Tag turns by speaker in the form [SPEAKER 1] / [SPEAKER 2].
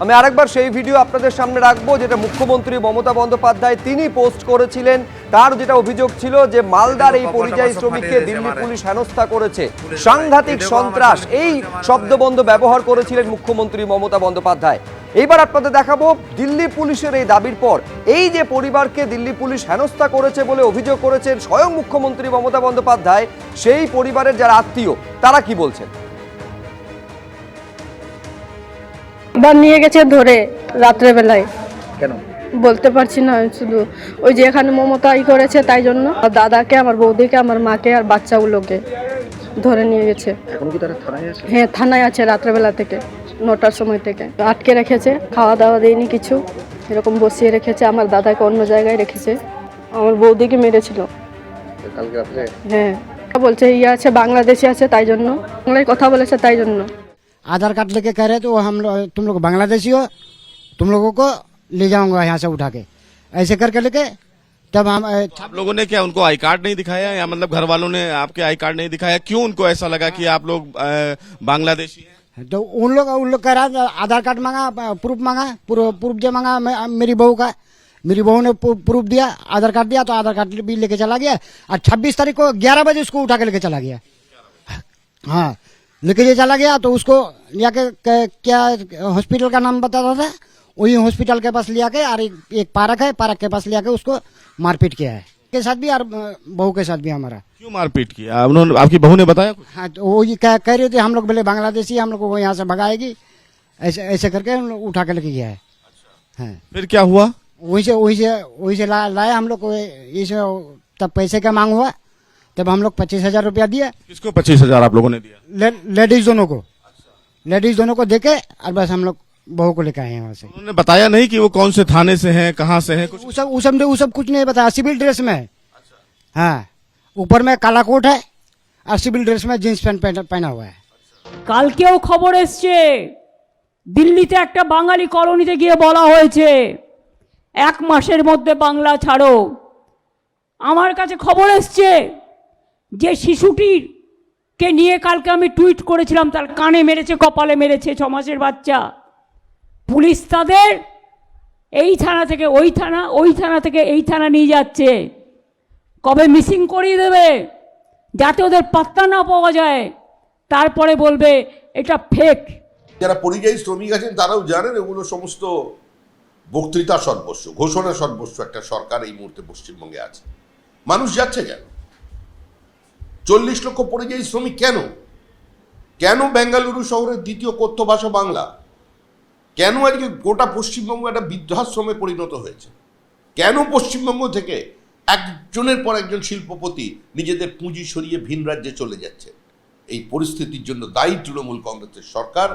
[SPEAKER 1] আমি আরেকবার সেই ভিডিও আপনাদের সামনে রাখব, যেটা মুখ্যমন্ত্রী মমতা বন্দ্যোপাধ্যায় তিনি পোস্ট করেছিলেন। তার যেটা অভিযোগ ছিল যে মালদার এই পরিযায়ী শ্রমিককে দিল্লি পুলিশ হেনস্থা করেছে। সাংঘাতিক সন্ত্রাস, এই শব্দবন্ধ ব্যবহার করেছিলেন মুখ্যমন্ত্রী মমতা বন্দ্যোপাধ্যায়। এইবার আপনাদের দেখাবো দিল্লি পুলিশের এই দাবির পর। এই যে পরিবারকে দিল্লি পুলিশ হেনস্থা করেছে বলে অভিযোগ করেছেন স্বয়ং মুখ্যমন্ত্রী মমতা বন্দ্যোপাধ্যায়, সেই পরিবারের যারা আত্মীয়, তারা কি বলছেন?
[SPEAKER 2] আবার নিয়ে গেছে ধরে রাত্রেবেলায়।
[SPEAKER 3] কেন?
[SPEAKER 2] বলতে পারছি না শুধু ওই যে এখানে মমতা ই করেছে তাই জন্য। দাদাকে আমার বৌদিকে আমার মাকে আর বাচ্চাগুলোকে ধরে নিয়ে গেছে।
[SPEAKER 3] এখন কি তারা থানায় আছে?
[SPEAKER 2] হ্যাঁ থানায় আছে রাত্রেবেলা থেকে নটার সময় থেকে। আটকে রেখেছে খাওয়া দাওয়া দেয়নি কিছু এরকম বসিয়ে রেখেছে। আমার দাদাকে অন্য জায়গায় রেখেছে আমার বৌদিকে মেরেছিল। হ্যাঁ বলছে ইয়ে আছে বাংলাদেশি আছে তাই জন্য বাংলায় কথা বলেছে তাই জন্য।
[SPEAKER 4] आधार कार्ड लेके कह रहे वो हम लोग तुम लोग बांग्लादेशी हो तुम लोगों को ले जाऊँगा यहाँ से उठा के। ऐसे करके लेके तब हम
[SPEAKER 5] आप लोगों ने क्या उनको आई कार्ड नहीं दिखाया या मतलब घर वालों ने आपके आई कार्ड नहीं दिखाया? क्यों उनको ऐसा लगा कि आप लोग बांग्लादेशी हैं?
[SPEAKER 4] तो उन लोग उन लोग कह रहा आधार कार्ड मांगा प्रूफ मांगा प्रूफ जो मांगा मेरी बहू का। मेरी बहू ने प्रूफ दिया आधार कार्ड दिया तो आधार कार्ड भी लेके चला गया। और छब्बीस तारीख को ग्यारह बजे उसको उठा के लेके चला गया। हाँ लेके ये चला गया तो उसको लिया के क्या हॉस्पिटल का नाम बताता था? वही हॉस्पिटल के पास लिया के और एक, एक पार्क है पार्क के पास लिया के उसको मारपीट किया है। के साथ भी और बहू के साथ भी हमारा।
[SPEAKER 5] क्यों मारपीट किया? उन्होंने आपकी बहू ने बताया
[SPEAKER 4] हाँ तो वो ये कह कह रहे थे हम लोग बोले बांग्लादेशी हम लोग को यहाँ से भगाएगी। ऐसे ऐसे करके हम लोग उठा के लेके गया है। हाँ।
[SPEAKER 5] फिर क्या हुआ?
[SPEAKER 4] वहीं से वहीं से वहीं से ला, लाया हम लोग को इसे तब पैसे का मांग हुआ। तब हम लोग पच्चीस हजार रुपया दिए
[SPEAKER 5] किसको पच्चीस हजार आप लोगों ने दिया
[SPEAKER 4] ले, लेडीज दोनों को लेडीज दोनों को देके और बस हम लोग बहू को लेके आए हैं वहाँ से
[SPEAKER 5] उन्होंने बताया नहीं कि वो कौन से थाने से हैं कहाँ से हैं कुछ
[SPEAKER 4] वो सब वो सब वो सब कुछ नहीं बताया सिविल ड्रेस में है। हाँ ऊपर में काला कोट है और सिविल ड्रेस में जींस पैंट पहना पहना हुआ है
[SPEAKER 6] কালকেও খবর এসছে দিল্লিতে একটা বাঙালি কলোনিতে গিয়ে বলা হয়েছে এক মাসের মধ্যে বাংলা ছাড়ো আমার কাছে খবর এসছে যে শিশুটির কে নিয়ে কালকে আমি টুইট করেছিলাম, তার কানে মেরেছে, কপালে মেরেছে, ছ মাসের বাচ্চা। পুলিশ তাদের এই থানা থেকে, ওই থানা ওই থানা থেকে এই থানা নিয়ে যাচ্ছে। কবে মিসিং করিয়ে দেবে? যাতে ওদের পাত্তা না পাওয়া যায়। তারপরে বলবে, এটা ফেক
[SPEAKER 7] যারা পরিযায়ী শ্রমিক আছেন, তারাও জানেন এগুলো সমস্ত বক্তৃতা সর্বস্ব, ঘোষণা সর্বস্ব একটা সরকার এই মুহূর্তে পশ্চিমবঙ্গে আছে। মানুষ যাচ্ছে কেন? চল্লিশ লক্ষ পরিযায়ী শ্রমিক কেন? কেন বেঙ্গালুরু শহরের দ্বিতীয় কথ্য ভাষা বাংলা? কেন আজকে গোটা পশ্চিমবঙ্গ একটা বৃদ্ধাশ্রমে পরিণত হয়েছে? কেন পশ্চিমবঙ্গ থেকে একজনের পর একজন শিল্পপতি নিজেদের পুঁজি সরিয়ে ভিন রাজ্যে চলে যাচ্ছে? এই পরিস্থিতির জন্য দায়ী তৃণমূল কংগ্রেসের সরকার।